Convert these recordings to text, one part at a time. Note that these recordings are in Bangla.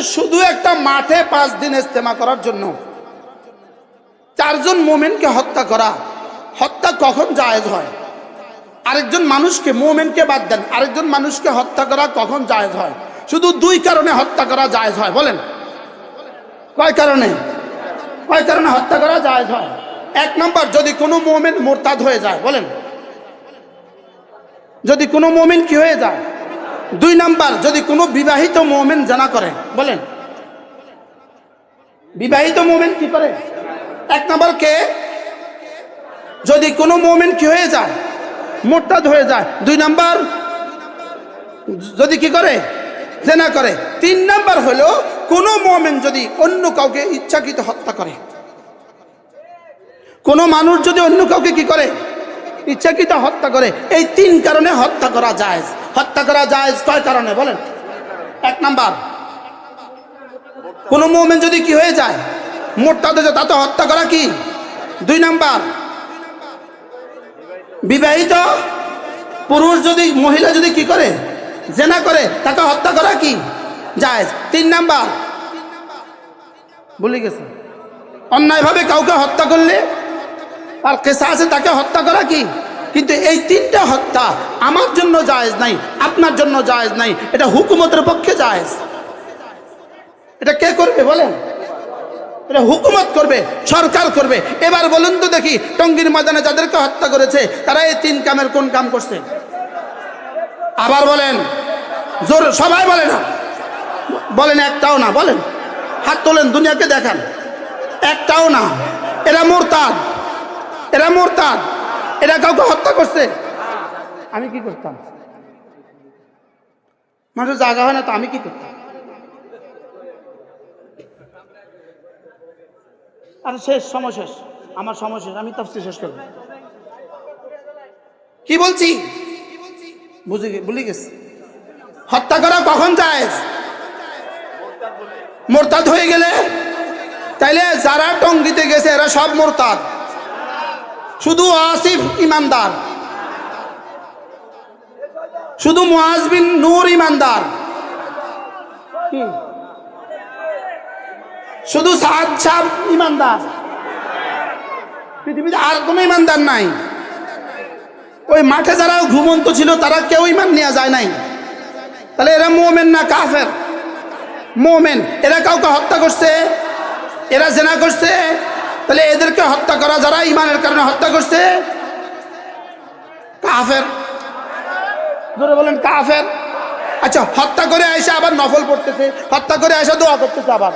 আচ্ছা শুধু একটা মাঠে পাঁচ দিন ইস্তেমা করার জন্য। চারজন মোমেনকে হত্যা করা। হত্যা কখন জায়েজ হয়? আরেকজন মানুষকে, মোমেনকে বাদ দেন। আরেকজন মানুষকে হত্যা করা কখন জায়েজ হয়? শুধু দুই কারণে হত্যা করা জায়েজ হয়, বলেন। কয় কারণে? কয় কারণে হত্যা করা জায়েজ হয়? এক নম্বর, যদি কোনো মোমেন মোরতাদ হয়ে যায়, বলেন। যদি কোনো মোমেন কি হয়ে যায়? দুই নাম্বার, যদি কোনো বিবাহিত মোমেন জানা করে, বলেন। বিবাহিত মোমেন কি করে? এক নাম্বার কে? যদি কোনো মোমেন কি হয়ে যায়? মোরতাদ হয়ে যায়। দুই নাম্বার, যদি কি করে? জেনা করে। তিন নাম্বার হলো, কোনো মোমেন যদি অন্য কাউকে ইচ্ছাকৃত হত্যা করে, কোনো মানুষ যদি অন্য কাউকে কি করে? ইচ্ছাকৃত হত্যা করে, এই তিন কারণে হত্যা করা যায় হত্যা করা যায় কয় কারণে বলেন? এক নাম্বার, কোনো মোমেন যদি কি হয়ে যায় মোটটা হয়ে তা তো হত্যা করা কি? দুই নাম্বার, বিবাহিত পুরুষ যদি, মহিলা যদি কি করে, জেনা করে, তাকে হত্যা করা কি? যায় তিন নাম্বার, ভুলে গেছে অন্যায়ভাবে কাউকে হত্যা করলে আর কেসা আছে তাকে হত্যা করা কি? কিন্তু এই তিনটা হত্যা আমার জন্য জায়েজ নাই, আপনার জন্য জায়েজ নাই, এটা হুকুমতের পক্ষে জায়েজ। এটা কে করবে বলেন? এটা হুকুমত করবে, সরকার করবে। এবার বলুন তো দেখি, টঙ্গির ময়দানে যাদেরকে হত্যা করেছে, তারা এই তিন কামের কোন কাম করছে? আবার বলেন, জোর, সবাই বলে না। বলেন একটাও না, বলেন। হাত তোলেন, দুনিয়াকে দেখান। একটাও না, এরা মোরতাদ। এরা মোরতাদ। এরা কাউকে হত্যা করছে। আমি কি করতাম? মানুষ জায়গা হয় না তো আমি কি করতাম? আর শেষ সময় শেষ। আমার সময় শেষ আমি তফসি শেষ করব। কি বলছি? বুঝে গে- ভুলে গেছি। হত্যা করা কখন যায় মোরতাদ হয়ে গেলে? তাইলে যারা টঙ্গিতে গেছে এরা সব মোরতাদ। শুধু আসিফ ইমানদার। শুধু মুআজ বিন নূর ইমানদার। শুধু সাদ সাহ ইমানদার। পৃথিবীতে আর কোনো ইমানদার নাই। ওই মাঠে যারা ঘুমন্ত ছিল, তারা কেউ ইমান নেওয়া যায় নাই। তাহলে এরা মোমেন না কাফের? মোমেন। এরা কাউকে হত্যা করছে? এরা জেনা করছে? তাহলে এদেরকে হত্যা করা যারা ইমানের কারণে হত্যা করছে? কাফের। জোরে বলেন, কাফের। আচ্ছা হত্যা করে আইসা আবার নফল পড়তেছে, হত্যা করে আইসা দোয়া করতেছে আবার।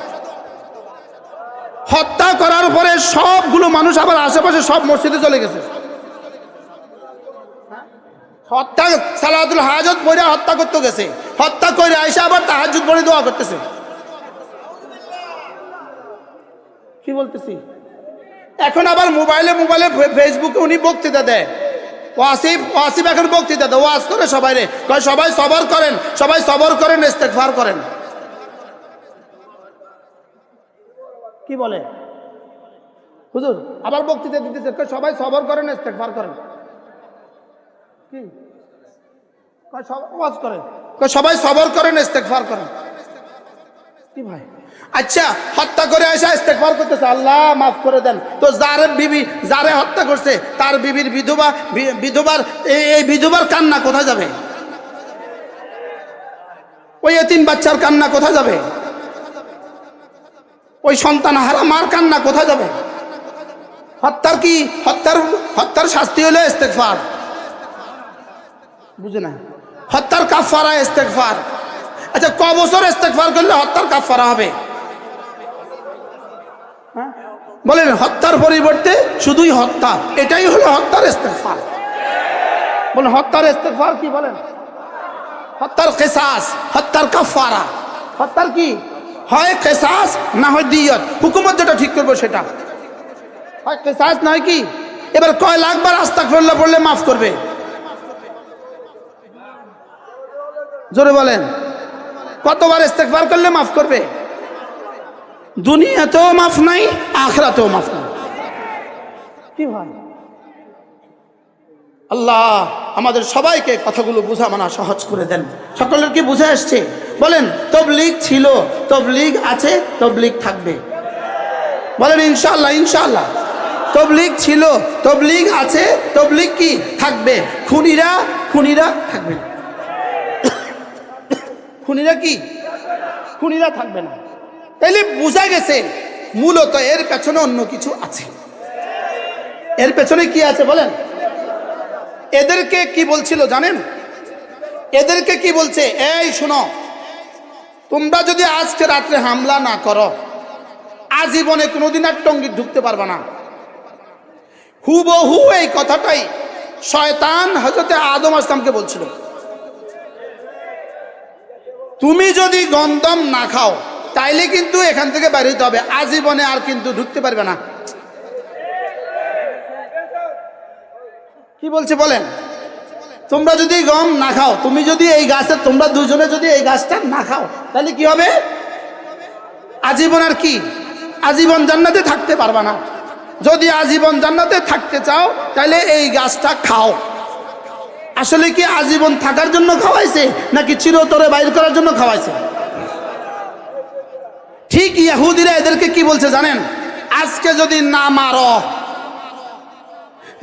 হত্যা করার পরে সবগুলো মানুষ আবার আশেপাশে সব মসজিদে চলে গেছে। হত্যা, সালাতুল হাজত পরে হত্যা করতে গেছে। হত্যা করে আইসা আবার তাহাজুদ পরে দোয়া করতেছে। কি বলতেছি? এখন আবার মোবাইলে মোবাইলে ফেসবুকে উনি বক্তৃতা দেয়। ওয়াসিফ ওয়াসিফ এখন বক্তৃতা দেয়। ওয়াজ করে সবাই রে। কয়, সবাই সবর করেন, সবাই সবর করেন, ইস্তেগফার করেন। কি বলে? হুজুর, আবার বক্তৃতা দিতেছে। সবাই সবর করেন, ইস্তেগফার করেন। কি? ওয়াজ করেন। সবাই সবর করেন, ইস্তেগফার করেন। কি ভাই? আচ্ছা হত্যা করে আসা ইস্তেগফার করতেছে। আল্লাহ, মাফ করে দেন। তো যার বিবি, যারে হত্যা করছে, তার বিবির বিধবা বিধবার, এই- বিধবার কান্না কোথায় যাবে? ওই তিন বাচ্চার কান্না কোথায় যাবে? ওই সন্তান হারা মার কান্না কোথায় যাবে? হত্যার কি? হত্যার হত্যার শাস্তি হলো ইস্তেগফার বুঝে না? হত্যার কাফারা ইস্তেগফার আচ্ছা ক বছর ইস্তেগফার করলে হত্যার কাফারা হবে? বলেন, হত্যার পরিবর্তে শুধুই হত্যা, এটাই হলো হত্যার ইস্তেগফার। বলেন, হত্যার ইস্তেগফার কি বলেন? হত্যার কেসাস, হত্যার কাফারা হত্যার কি? হয় কেসাস না হয় দিয়ত। হুকুমত যেটা ঠিক করব সেটা। হয় কেসাস নয় কি? এবার কয় লাখবার আস্তাগফিরুল্লাহ পড়লে মাফ করবে? জোরে বলেন। কতবার ইস্তেগফার করলে মাফ করবে? দুনিয়াতেও মাফ নাই আখরাতেও মাফ নাই। কি ভাই? আল্লাহ আমাদের সবাইকে কথাগুলো বোঝা মানা সহজ করে দেন। সকলের কি বুঝে আসছে বলেন তবলিগ ছিল তবলিগ আছে তবলিগ থাকবে। বলেন ইনশাল্লাহ ইনশাল্লাহ তবলিগ ছিল তবলিগ আছে তবলিগ কি? থাকবে। খুনিরা খুনিরা থাকবে না। খুনিরা কি? খুনিরা থাকবে না। তাইলে বোঝা গেছে, মূলত এর পেছনে অন্য কিছু আছে। এর পেছনে কি আছে বলেন? এদেরকে কি বলছিল জানেন? এদেরকে কি বলছে? এই শোনো, তোমরা যদি আজকে রাত্রে হামলা না করো, আজীবনে কোনোদিন আর টঙ্গি ঢুকতে পারবে না। হুবহু এই কথাটাই শয়তান হজরতে আদম আসলামকে বলছিল। তুমি যদি গন্দম না খাও তাইলে কিন্তু এখান থেকে বাইরে হইতে হবে। আজীবনে আর কিন্তু ঢুকতে পারবে না। কি বলছে বলেন? তোমরা যদি গম না খাও, তুমি যদি এই গাছের তোমরা দুজনে যদি এই গাছটা না খাও তাহলে কি হবে? আজীবন আর কি? আজীবন জান্নাতে থাকতে পারবা না। যদি আজীবন জান্নাতে থাকতে চাও তাহলে এই গাছটা খাও। আসলে কি আজীবন থাকার জন্য খাওয়াইছে, নাকি চিরতরে বাইর করার জন্য খাওয়াইছে? ঠিক ইয়াহুদিরা এদেরকে কি বলছে জানেন? আজকে যদি না মারো,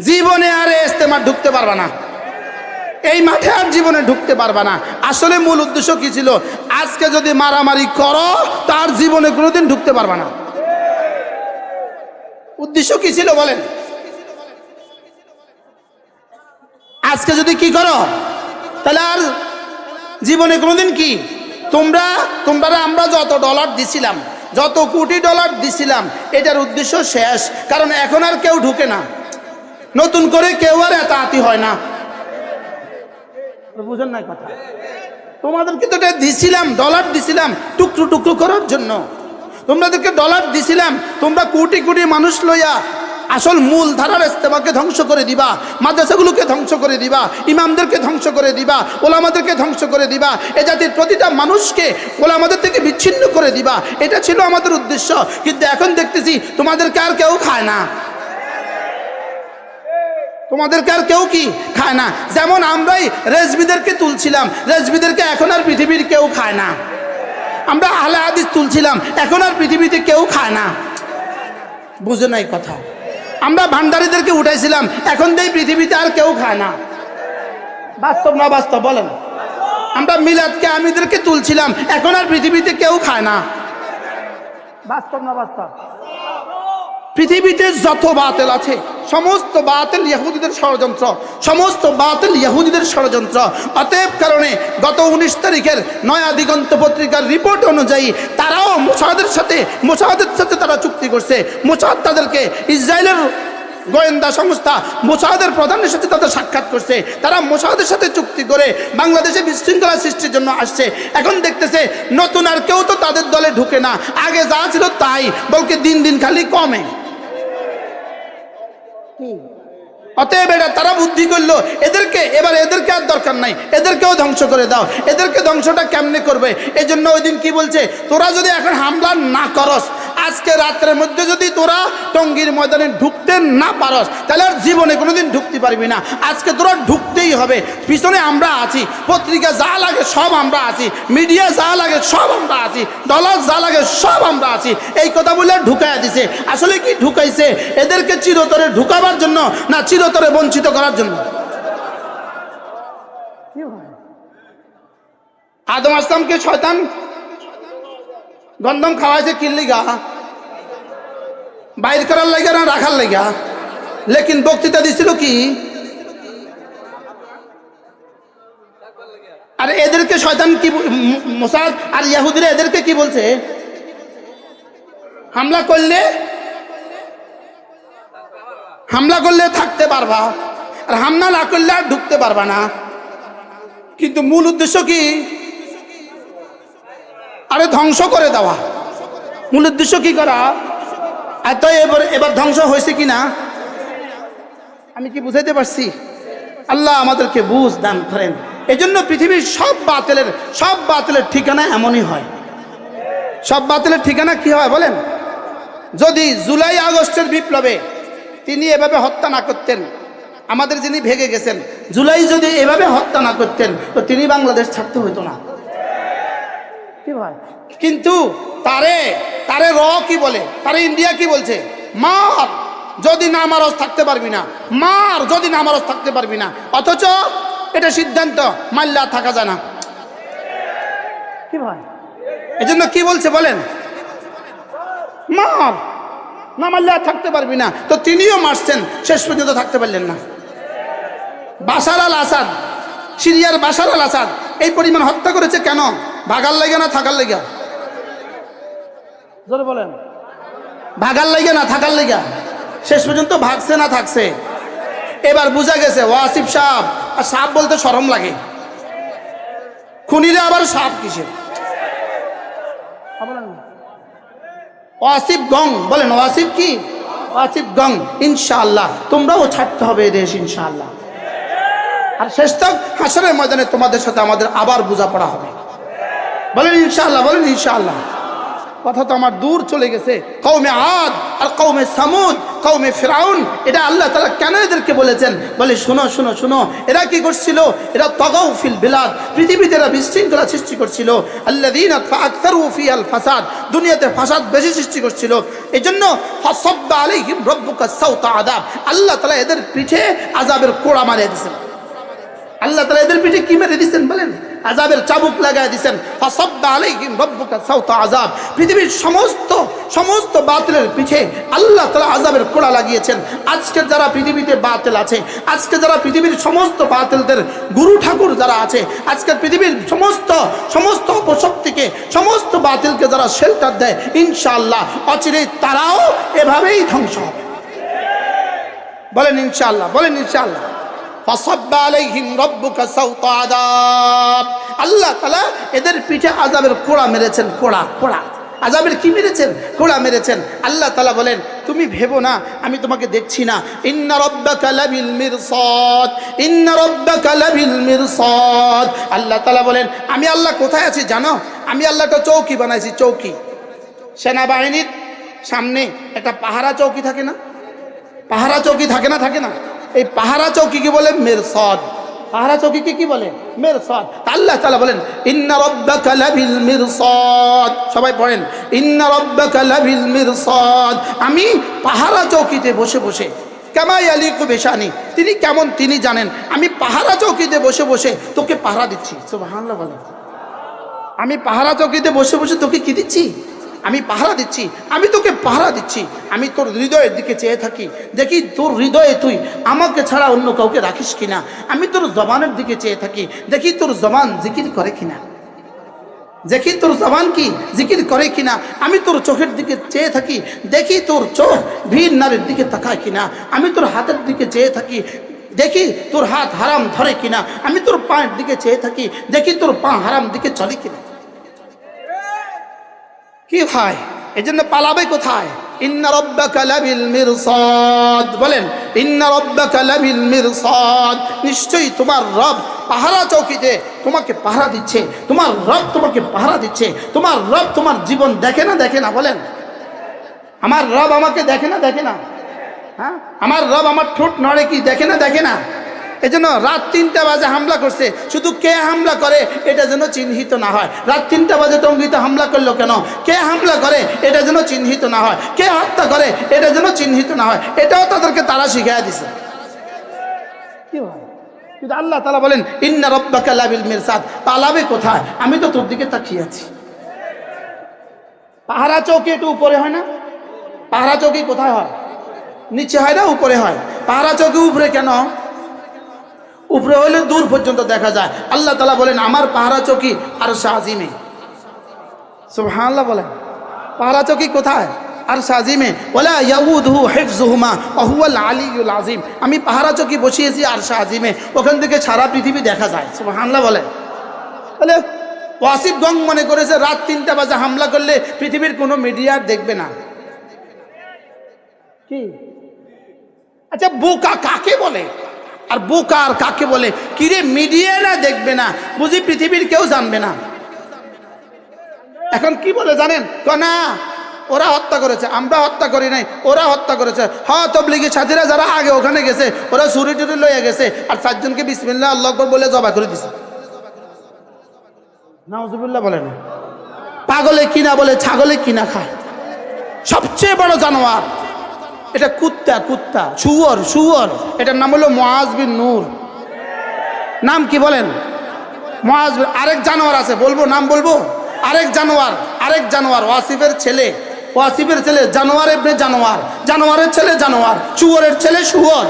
জীবনে আর ইস্তেমার ঢুকতে পারবা না। এই মাঠে আর জীবনে ঢুকতে পারবা না। আসলে মূল উদ্দেশ্য কি ছিল? আজকে যদি মারামারি করো তার জীবনে কোনোদিন ঢুকতে পারবা না। উদ্দেশ্য কি ছিল বলেন? আজকে যদি কি করো, তাহলে আর জীবনে কোনোদিন কি তোমরা তোমরা আমরা যত ডলার দিছিলাম যত কোটি ডলার দিছিলাম এটার উদ্দেশ্য শেষ। কারণ এখন আর কেউ ঢুকে না। নতুন করে কেউ আর এতাতি হয় না। বুঝেন না কথা? তোমাদেরকে তো এটা দিছিলাম ডলার দিছিলাম টুকরো টুকরো করার জন্য। তোমাদেরকে ডলার দিছিলাম তোমরা কোটি কোটি মানুষ লইয়া আসল মূল ধারার ইস্তেমাকে ধ্বংস করে দিবা, মাদ্রাসাগুলোকে ধ্বংস করে দিবা, ইমামদেরকে ধ্বংস করে দিবা, ওলামাদেরকে ধ্বংস করে দিবা, এ জাতির প্রতিটা মানুষকে ওলামাদের থেকে বিচ্ছিন্ন করে দিবা, এটা ছিল আমাদের উদ্দেশ্য। কিন্তু এখন দেখতেছি তোমাদেরকে আর কেউ খায় না। তোমাদেরকে আর কেউ কি খায় না? যেমন আমরাই রেজবিদেরকে তুলছিলাম, রেজবিদেরকে এখন আর পৃথিবীর কেউ খায় না। আমরা আহলে হাদিস তুলছিলাম, এখন আর পৃথিবীতে কেউ খায় না। বুঝে নাই কথা। আমরা ভান্ডারীদেরকে উঠাইছিলাম, এখন এই পৃথিবীতে আর কেউ খায় না। বাস্তব না বাস্তব, বলেন। আমরা মিলাদকে আমিদেরকে তুলছিলাম, এখন আর পৃথিবীতে কেউ খায় না। বাস্তব না বাস্তব? পৃথিবীতে যত বাতিল আছে, সমস্ত বাতিল ইহুদিদের ষড়যন্ত্র, সমস্ত বাতিল ইহুদিদের ষড়যন্ত্র। অতএব কারণে গত উনিশ তারিখের নয়া দিগন্ত পত্রিকার রিপোর্ট অনুযায়ী মোসাদের সাথে মোসাদের সাথে তারা চুক্তি করছে। মোসাদ তাদেরকে ইসরায়েলের গোয়েন্দা সংস্থা, মোসাদের প্রধানের সাথে তাদের সাক্ষাৎ করছে। তারা মোসাদের সাথে চুক্তি করে বাংলাদেশে বিশৃঙ্খলা সৃষ্টির জন্য আসছে। এখন দেখতেছে, নতুন আর কেউ তো তাদের দলে ঢুকে না। আগে যা ছিল তাই, বলকে দিন দিন খালি কমে। অতএব এটা তারা বুদ্ধি করল, এদেরকে, এবার এদেরকে আর দরকার নাই, এদেরকেও ধ্বংস করে দাও, এদেরকে ধ্বংসটা কেমনে করবে? এই জন্য ওই দিন কি বলছে, তোরা যদি এখন হামলা না করস আজকে রাত্রের মধ্যে যদি তোরা টঙ্গির ময়দানে ঢুকতে না পারস তাহলে আর জীবনে কোনোদিন ঢুকতে পারবি না। আজকে তোরা ঢুকতেই হবে। পিছনে আমরা আছি পত্রিকা যা লাগে সব আমরা আছি মিডিয়া যা লাগে সব আমরা আছি ডলার যা লাগে সব আমরা আছি। এই কথা বলে ঢুকাইয়া দিছে। আসলে কি ঢুকাইছে? এদেরকে চিরতরে ঢুকাবার জন্য না চিরতরে বঞ্চিত করার জন্য? আদম আসলামকে শয়তান গন্ধম খাওয়াইছে কিল্লিগা বাইর করার লাগা না রাখার লাগা লেকিন বক্তৃতা দিছিল কি? আর এদেরকে শয়তান কি মোসাদ, আর ইয়াহুদিরা এদেরকে কি বলছে? হামলা করলে? হামলা করলে থাকতে পারবা, আর হামলা না করলে আর ঢুকতে পারবা না। কিন্তু মূল উদ্দেশ্য কি? আরে ধ্বংস করে দেওয়া। মূল উদ্দেশ্য কি করা? এত এবার এবার ধ্বংস হয়েছে কি না আমি কি বুঝাইতে পারছি? আল্লাহ আমাদেরকে বুঝ দান করেন। এই জন্য পৃথিবীর সব বাতিলের সব বাতিলের ঠিকানা এমনই হয়। সব বাতিলের ঠিকানা কি হয় বলেন? যদি জুলাই আগস্টের বিপ্লবে তিনি এভাবে হত্যা না করতেন, আমাদের যিনি ভেগে গেছেন, জুলাই যদি এভাবে হত্যা না করতেন, তো তিনি বাংলাদেশ ছাড়তে হইতো না। কি ভাই? কিন্তু তারে তারে র কি বলে? তারে ইন্ডিয়া কি বলছে? মার যদি না মারস থাকতে পারবি না। মার যদি না মারস থাকতে পারবি না। অথচ এটা সিদ্ধান্ত মাল্লা থাকা যায় না। কি ভাই? এজন্য কি বলছে বলেন? মার না মারলে আর থাকতে পারবি না। তো তিনিও মারছেন শেষ পর্যন্ত থাকতে পারলেন না। বাসার আল আসাদ সিরিয়ার বাসার আল আসাদ এই পরিমাণ হত্যা করেছে কেন? ভাগার লাগে না থাকার লেগে জোরে বলেন। ভাগার লাগে না থাকার লেগে শেষ পর্যন্ত ভাগছে না থাকছে? এবার বোঝা গেছে, ওয়াসিফ সাপ আর সাপ বলতে সরম লাগে। খুনিরে আবার সাপ কিসের? ওয়াসিফ গং, বলেন, ওয়াসিফ কি? ওয়াসিফ গং, ইনশাআল্লাহ। তোমরাও ছাড়তে হবে দেশ, ইনশাআল্লাহ। আর শেষ তক হাসরের ময়দানে তোমাদের সাথে আমাদের আবার বোঝাপড়া হবে। বলেন ইনশাআল্লাহ বলেন ইনশাআল্লাহ। কথা তো আমার দূর চলে গেছে। কৌমে আদ আর কৌমে সামুদ কৌমে ফেরাউন, এটা আল্লাহ তালা কেন এদেরকে বলেছেন? বলে, শোনো শোনো শোনো, এরা কি করছিল? এরা তগাউ ফিল বিলাদ, পৃথিবীতে এরা বিশৃঙ্খলা সৃষ্টি করছিল। আল্লাহ দিন আল ফাসাদ, দুনিয়াতে ফাসাদ বেশি সৃষ্টি করছিল। এই জন্য ফসব্বা আলাইহিম রব্বুকা সাউতা আদাব আল্লাহ তালা এদের পিঠে আজাবের কোড়া মারিয়ে দিয়েছেন। আল্লাহ তালা এদের পিঠে কি মেরে দিয়েছেন বলেন? আজাবের চাবুক লাগাই সাউতা আযাব। পৃথিবীর সমস্ত সমস্ত বাতিলের পিঠে আল্লাহ তালা আযাবের কোড়া লাগিয়েছেন। আজকে যারা পৃথিবীতে বাতিল আছে, আজকে যারা পৃথিবীর সমস্ত বাতিলদের গুরু ঠাকুর যারা আছে, আজকে পৃথিবীর সমস্ত সমস্ত অপশক্তিকে, সমস্ত বাতিলকে যারা শেল্টার দেয়, ইনশাআল্লাহ অচিরেই তারাও এভাবেই ধ্বংস হবে। বলেন ইনশাআল্লাহ বলেন ইনশাআল্লাহ। আল্লাহ তাআলা এদের পিঠে আযাবের কোড়া মেরেছেন, কোড়া কোড়া। আযাবের কি মেরেছেন? কোড়া মেরেছেন। আল্লাহ তাআলা বলেন, তুমি ভেবো না, আমি তোমাকে দেখছি না। ইন্না রাব্বাকা লাবিল মিরসাদ, ইন্না রাব্বাকা লাবিল মিরসাদ। আল্লাহ তাআলা বলেন, আমি আল্লাহ কোথায় আছি জানো? আমি আল্লাহ একটা চৌকি বানাইছি, চৌকি। সেনাবাহিনীর সামনে একটা পাহারা চৌকি থাকে না? পাহারা চৌকি থাকে না থাকে না? এই পাহারা চৌকি কি বলে? মেরসদ। পাহারা চৌকিকে কি বলে? মেরসদ। আল্লাহ তাআলা বলেন, ইন্না রাব্বাকা লাবিল মিরসাদ। সবাই পড়েন, ইন্না রাব্বাকা লাবিল মিরসাদ। আমি পাহারা চৌকিতে বসে বসে কেমাই আলী বেশানি? তিনি কেমন তিনি জানেন। আমি পাহারা চৌকিতে বসে বসে তোকে পাহারা দিচ্ছি। সুবহানাল্লাহ বলেন। আমি পাহারা চৌকিতে বসে বসে তোকে কি দিচ্ছি? আমি পাহারা দিচ্ছি, আমি তোকে পাহারা দিচ্ছি, আমি তোর হৃদয়ের দিকে চেয়ে থাকি। দেখি তোর হৃদয়ে তুই আমাকে ছাড়া অন্য কাউকে রাখিস কিনা? আমি তোর জবানের দিকে চেয়ে থাকি, দেখি তোর জবান জিকির করে কিনা। দেখি তোর জবান কি জিকির করে কিনা? আমি তোর চোখের দিকে চেয়ে থাকি, দেখি তোর চোখ ভিড় নারীর দিকে তাকায় কিনা? আমি তোর হাতের দিকে চেয়ে থাকি, দেখি তোর হাত হারাম ধরে কিনা? আমি তোর পায়ের দিকে চেয়ে থাকি, দেখি তোর পা হারাম দিকে চলে কিনা? কি ভাই? এই জন্য পালাবে কোথায়? ইন্না রব্বাকা লাবিল মিরসাদ। বলেন, ইন্না রব্বাকা লাবিল মিরসাদ। নিশ্চয়ই তোমার রব পাহারা চৌকিতে তোমাকে পাহারা দিচ্ছে। তোমার রব তোমাকে পাহারা দিচ্ছে। তোমার রব তোমার জীবন দেখে না দেখে না, বলেন। আমার রব আমাকে দেখে না দেখে না। হ্যাঁ? আমার রব আমার ঠোঁট নড়ে কি, দেখে না দেখে না? এজন্য রাত তিনটা বাজে হামলা করছে। শুধু কে হামলা করে, এটা যেন চিহ্নিত না হয়। রাত তিনটা বাজে টঙ্গিতে হামলা করল কেন? কে হামলা করে, এটা যেন চিহ্নিত না হয়। কে হত্যা করে, এটা যেন চিহ্নিত না হয়। এটাও তাদেরকে তারা শিখাই দিছে। কি হয়? কিন্তু আল্লাহ তালা বলেন, ইন্না রব্বাকা লাবিল মিরসাদ। পালাবে কোথায়? আমি তো তোর দিকে তাকিয়ে আছি। পাহারা চৌকি একটু উপরে হয় না? পাহারা চৌকি কোথায় হয়? নিচে হয় না, উপরে হয়। পাহারা চৌকি উপরে কেন? উপরে হইলে দূর পর্যন্ত দেখা যায়। আল্লাহ তালা বলেন, আমার পাহারা চৌকি আর শাহিমে সুবহানাল্লাহ বলেন। পাহারা চকি কোথায়? আর সাজিমে ওলা ইয়াউদহু আমি পাহারা চকি বসিয়েছি আর সাজিমে ওখান থেকে সারা পৃথিবী দেখা যায়। সুবহানাল্লাহ বলে বলে, ওয়াসিফ গং মনে করেছে, রাত তিনটা বাজে হামলা করলে পৃথিবীর কোনো মিডিয়া দেখবে না। কি? আচ্ছা বোকা কাকে বলে? আর বোকা আর কাকে বলে? কিরে মিডিয়া না দেখবে না? বুঝি পৃথিবীর কেউ জানবে না? এখন কি বলে জানেন? না, ওরা হত্যা করেছে, আমরা হত্যা করি নাই, ওরা হত্যা করেছে। হ্যাঁ তবলিগি সাথীরা যারা আগে ওখানে গেছে, ওরা ছুরি টুরি লইয়া গেছে, আর চারজনকে বিসমিল্লা আল্লাহ বলে জবা করে দিছে। নাউজুবিল্লাহ বলে না। পাগলে কিনা বলে, ছাগলে কিনা খায়। সবচেয়ে বড় জানোয়ার এটা কুত্তা কুত্তা। শুয়র শুয়র। এটার নাম হলো মোয়াজ বিন নূর। নাম কি বলেন? মোয়াজ বিন- আরেক জানোয়ার আছে, বলব নাম বলব? আরেক জানোয়ার আরেক জানোয়ার, ওয়াসিফের ছেলে। ওয়াসিফের ছেলে জানোয়ার এমনি জানোয়ার। জানোয়ারের ছেলে জানোয়ার, শুয়রের ছেলে শুয়র।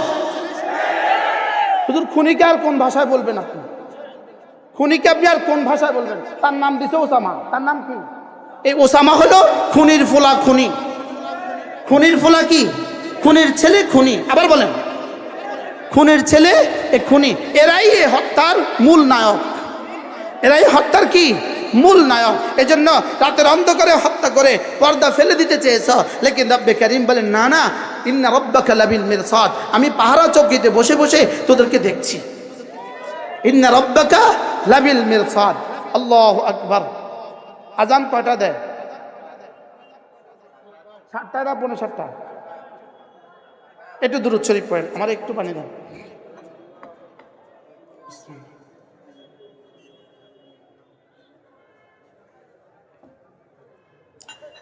শুধু খুনিকে আর কোন ভাষায় বলবেন আপনি? খুনিকে আপনি আর কোন ভাষায় বলবেন? তার নাম দিছে ওসামা। তার নাম কি? এই ওসামা হলো খুনির ফোলা খুনি। খুনির ফোলা কি? খুনির ছেলে খুনি। আবার বলেন। খুনির ছেলে এ খুনি। এরাই এ হত্যার মূল নায়ক। এরাই হত্যার কি? মূল নায়ক। এই এজন্য রাতের অন্ধকারে হত্যা করে পর্দা ফেলে দিতে চেয়েছ। লেকিন রব্বে করিম বলেন, না না, ইন্না রব্বাকা লাবিল মিরসাদ। আমি পাহারা চৌকিতে বসে বসে তোদেরকে দেখছি। ইন্না রব্বাকা লাবিল মিরসাদ। আল্লাহু আকবার। আজান কয়টা দেয়? সাতটা না পনেরো সাতটা? একটু দূর শরীফ পড়েন আমার একটু পানি দেন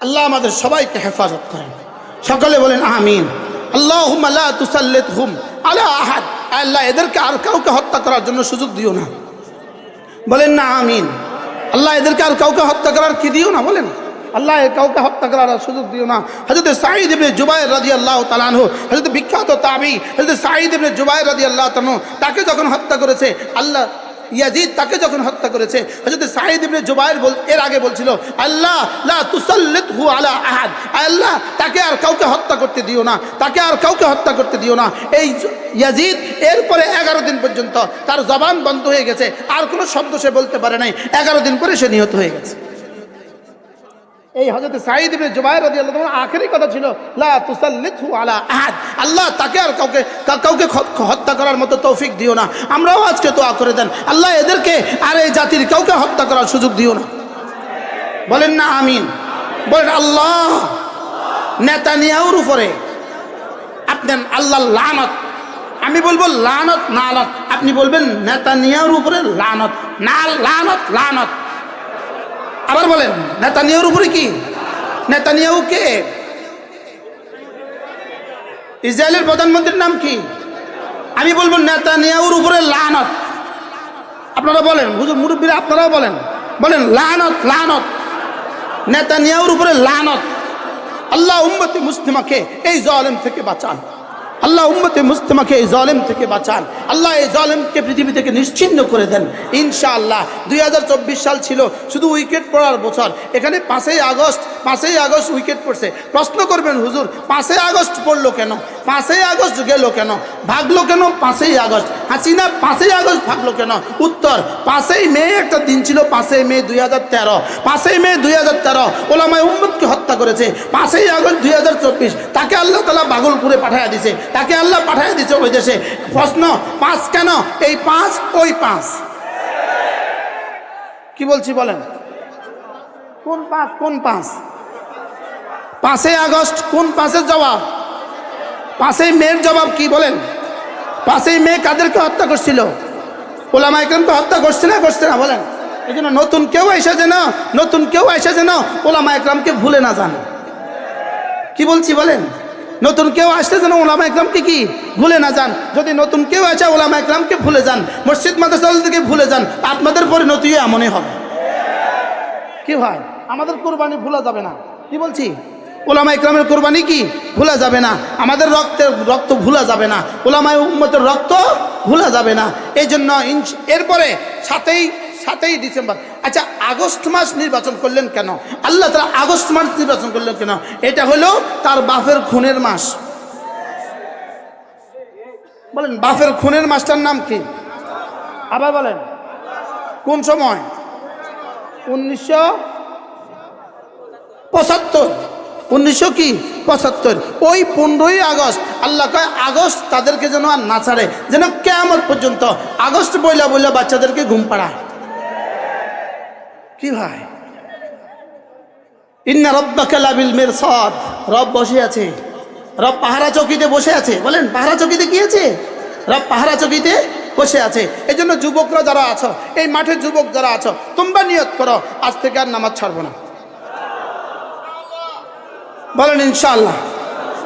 আল্লাহ আমাদের সবাইকে হেফাজত করেন। সকলে বলেন, আমিন। আল্লাহ আল্লাহ তুসাল্লিত হুম আলা আহাদ। আল্লাহ, এদেরকে আর কাউকে হত্যা করার জন্য সুযোগ দিও না। বলেন, না, আমিন। আল্লাহ, এদেরকে আর কাউকে হত্যা করার কি দিও না, বলেন। আল্লাহ কাউকে হত্যা করার সুযোগ দিও না। হজরত সাঈদ ইবনে জুবাইর রাজি আল্লাহ তালানহু হজরত বিখ্যাত তাবি হজরত সাঈদ ইবনে জুবাইর রাজি আল্লাহ তানহু তাকে যখন হত্যা করেছে, আল্লাহ ইয়াজিদ তাকে যখন হত্যা করেছে হজরত সাঈদ ইবনে জুবাইর বল, এর আগে বলছিল, আল্লাহ লা তুসাল্লিত হু আলা আহাদ। আল্লাহ, তাকে আর কাউকে হত্যা করতে দিও না, তাকে আর কাউকে হত্যা করতে দিও না। এই ইয়াজিদ এরপরে এগারো দিন পর্যন্ত তার জবান বন্ধ হয়ে গেছে, আর কোনো শব্দ সে বলতে পারে নাই। এগারো দিন পরে সে নিহত হয়ে গেছে। এই হজরত সাঈদ ইবনে জুবাইর রাদিয়াল্লাহু তাআলা আখেরি কথা ছিল, লা তুসাল্লিতহু আলা আহাদ। আল্লাহ তাকে আর কাউকে কাউকে হত্যা করার মতো তৌফিক দিও না। আমরাও আজকে দোয়া করে দেন। আল্লাহ এদেরকে আর এই জাতির কাউকে হত্যা করার সুযোগ দিও না। বলেন না, আমিন। বলেন, আল্লাহ নেতানিয়াহুর উপরে আপনার আল্লাহ লানত। আমি বলব, লানত নালত আপনি বলবেন, নেতানিয়াহুর উপরে লানত। না, লানত লানত। আবার বলেন, নেতানিয়াহুর উপরে কি? নেতানিয়াহু কে? ইসরায়েলের প্রধানমন্ত্রীর নাম কি? আমি বলব নেতানিয়াহুর উপরে লানত। আপনারা বলেন, হুজুর মুরব্বীরা আপনারাও বলেন। বলেন, লানত লানত। নেতানিয়াহুর উপরে লানত। আল্লাহ উম্মতি মুসলিমাকে এই জলেম থেকে বাঁচান। আল্লাহ উম্মতে মুস্তেমাকে এই জলেম থেকে বাঁচান। আল্লাহ এই জলেমকে পৃথিবী থেকে নিশ্চিন্ন করে দেন। ইনশাআল্লাহ, দুই হাজার চব্বিশ সাল ছিল, শুধু উইকেট পড়ার বছর। এখানে পাঁচই আগস্ট পাঁচই আগস্ট উইকেট পড়ছে। প্রশ্ন করবেন, হুজুর, পাঁচই আগস্ট পড়ল কেন? পাঁচই আগস্ট গেল কেন? ভাগলো কেন পাঁচই আগস্ট হাসিনা পাঁচই আগস্ট ভাগলো কেন? উত্তর, পাঁচই মে একটা দিন ছিল, পাঁচই মে দুই হাজার তেরো। পাঁচই মে দুই হাজার তেরো, ওলামায় উম্মদকে হত্যা করেছে। পাঁচই আগস্ট দুই হাজার চব্বিশ, তাকে আল্লাহ তালা বাগলপুরে পাঠাইয়া দিছে। তাকে আল্লাহ পাঠাইয়া দিছে ওই দেশে। প্রশ্ন, পাঁচ কেন? এই পাঁচ, ওই পাঁচ। কি বলছি বলেন? কোন পাঁচ কোন পাঁচ? পাঁচই আগস্ট, কোন পাঁচের জবাব? পাঁচই মেয়ের জবাব কি বলেন? পাঁচই মেয়ে কাদেরকে হত্যা করছিল? ওলামা একরামকে হত্যা করছে না করছে না বলেন? এই জন্য নতুন কেউ এসে যেন নতুন কেউ এসে যেন ওলামা একরামকে ভুলে না যান। কি বলছি বলেন? নতুন কেউ আসলে যেন ওলামা একরামকে কি? ভুলে না যান। যদি নতুন কেউ আসে ওলামা একরামকে ভুলে যান। মসজিদ মাদ্রাসাল থেকে ভুলে যান। আপনাদের পরিণতিও এমনই হবে। কি ভাই আমাদের কোরবানি ভুলা যাবে না। কি বলছি? ওলামা ইকরামের কোরবানি কি? ভুলা যাবে না। আমাদের রক্তের রক্ত ভুলা যাবে না। ওলামায় উম্মতের রক্ত ভুলা যাবে না। এই জন্য এরপরে সাতই সাতই ডিসেম্বর। আচ্ছা আগস্ট মাস নির্বাচন করলেন কেন? আল্লাহ তালা আগস্ট মাস নির্বাচন করলেন কেন? এটা হলো তার বাফের খুনের মাস। বলেন বাফের খুনের মাসটার নাম কি? আবার বলেন। কোন সময়? উনিশশো পঁচাত্তর। উনিশশো কি? পঁচাত্তর। ওই পনেরোই আগস্ট, আল্লাহ কয়, আগস্ট তাদেরকে যেন আর না ছাড়ে, যেন কেমন পর্যন্ত আগস্ট বইলা বইলা বাচ্চাদেরকে ঘুম পাড়ায়। কি ভাই? ইন্না রব্বাকা লাবিল সদ রব বসে আছে। রব পাহারা চকিতে বসে আছে। বলেন, পাহারা চকিতে কি আছে? রব পাহারা চকিতে বসে আছে। এই জন্য যুবকরা যারা আছো, এই মাঠে যুবক যারা আছো, তোমরা নিয়ত করো, আজ থেকে আর নামাজ ছাড়বো না। বলেন ইনশাআল্লাহ।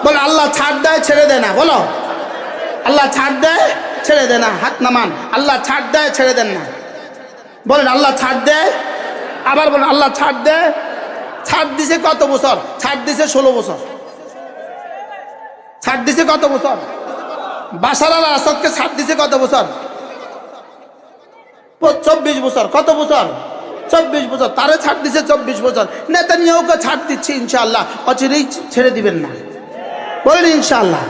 বল, আল্লাহ ছাড় দেয়, ছেড়ে দেয় না, বলো। আল্লাহ ছাড় দেয়, ছেড়ে দেয় না, হাত নামান। আল্লাহ ছাড় দেয়, ছেড়ে দেন না। বলেন, আল্লাহ ছাড় দেয়, আবার বলেন, আল্লাহ ছাড় দেয়, ছাড় দিছে কত বছর? ছাড় দিছে ষোলো বছর। ছাড় দিছে কত বছর? বাসার আল আসাদকে ছাড় দিছে কত বছর? চব্বিশ বছর, কত বছর? চব্বিশ বছর, তারে ছাড় দিছে চব্বিশ বছর। নেতানিয়াহুকে ছাড় দিচ্ছে ইনশাআল্লাহ। অচিরেই ছেড়ে দিবেন না। বলেন ইনশাআল্লাহ।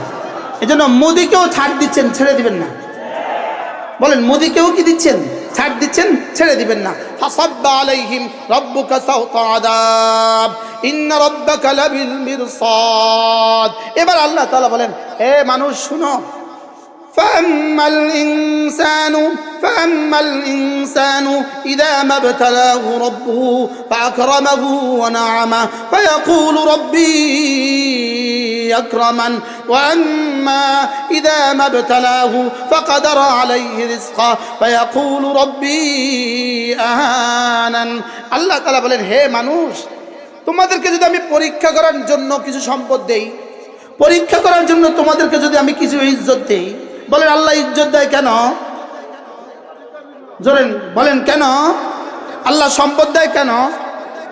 জন্য মোদিকেও ছাড় দিচ্ছেন, ছেড়ে দিবেন না। বলেন, মোদিকেও কি দিচ্ছেন? ছাড় দিচ্ছেন, ছেড়ে দিবেন না। এবার আল্লাহ বলেন, এ মানুষ, শুনো فأما الإنسان فأما الإنسان إذا ما ابتلاه ربه فأكرمه ونعمه فيقول ربي أكرمن وأما إذا ما ابتلاه فقدر عليه رزقه فيقول ربي أهانن الله تعالى বলেন হে মানুষ তোমাদেরকে যদি আমি পরীক্ষা করার জন্য কিছু সম্পদ দেই পরীক্ষা করার জন্য তোমাদেরকে যদি আমি কিছু ইজ্জত দেই বলেন আল্লাহ ইজ্জত দেয় কেন? জোরেন বলেন কেন? আল্লাহ সম্পদ দেয় কেন?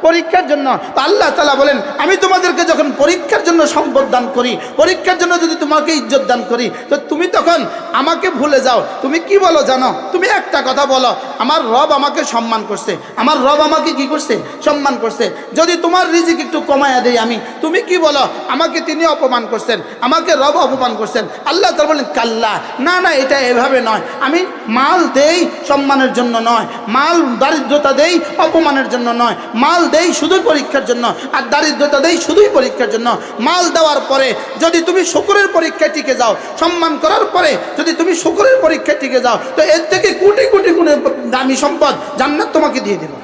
পরীক্ষার জন্য। তো আল্লাহ তালা বলেন, আমি তোমাদেরকে যখন পরীক্ষার জন্য সম্পদ দান করি, পরীক্ষার জন্য যদি তোমাকে ইজ্জত দান করি, তো তুমি তখন আমাকে ভুলে যাও। তুমি কি বলো জানো? তুমি একটা কথা বলো, আমার রব আমাকে সম্মান করছে। আমার রব আমাকে কি করছে? সম্মান করছে। যদি তোমার রিজিক একটু কমায়া দেই আমি, তুমি কি বলো? আমাকে তিনি অপমান করছেন, আমাকে রব অপমান করছেন। আল্লাহ তার বলেন, কাল্লা, না না, এটা এভাবে নয়। আমি মাল দেই সম্মানের জন্য নয়। মাল দারিদ্রতা দেই অপমানের জন্য নয়। মাল দেই শুধুই পরীক্ষার জন্য, আর দারিদ্রতা দেই শুধুই পরীক্ষার জন্য। মাল দেওয়ার পরে যদি তুমি শুকুরের পরীক্ষায় টিকে যাও, সম্মান করার পরে যদি তুমি শুকুরের পরীক্ষায় টিকে যাও, তো এর থেকে কোটি কোটি গুণের দামি সম্পদ জান্নাত তোমাকে দিয়ে দেবো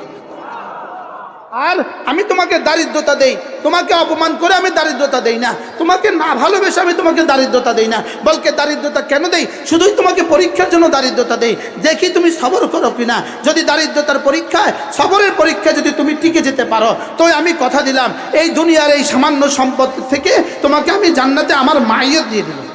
আর আমি তোমাকে দারিদ্রতা দেই। তোমাকে অপমান করে আমি দারিদ্রতা দেই না। তোমাকে না ভালোবেসে আমি তোমাকে দারিদ্রতা দেই না। বলকে দারিদ্রতা কেন দেই? শুধুই তোমাকে পরীক্ষার জন্য দারিদ্রতা দেই। দেখি তুমি সবর করো কিনা। যদি দারিদ্রতার পরীক্ষায় সবরের পরীক্ষায় যদি তুমি টিকে যেতে পারো, তো আমি কথা দিলাম, এই দুনিয়ার এই সামান্য সম্পদ থেকে তোমাকে আমি জান্নাতে আমার মাইয়ত দিয়ে দিলাম।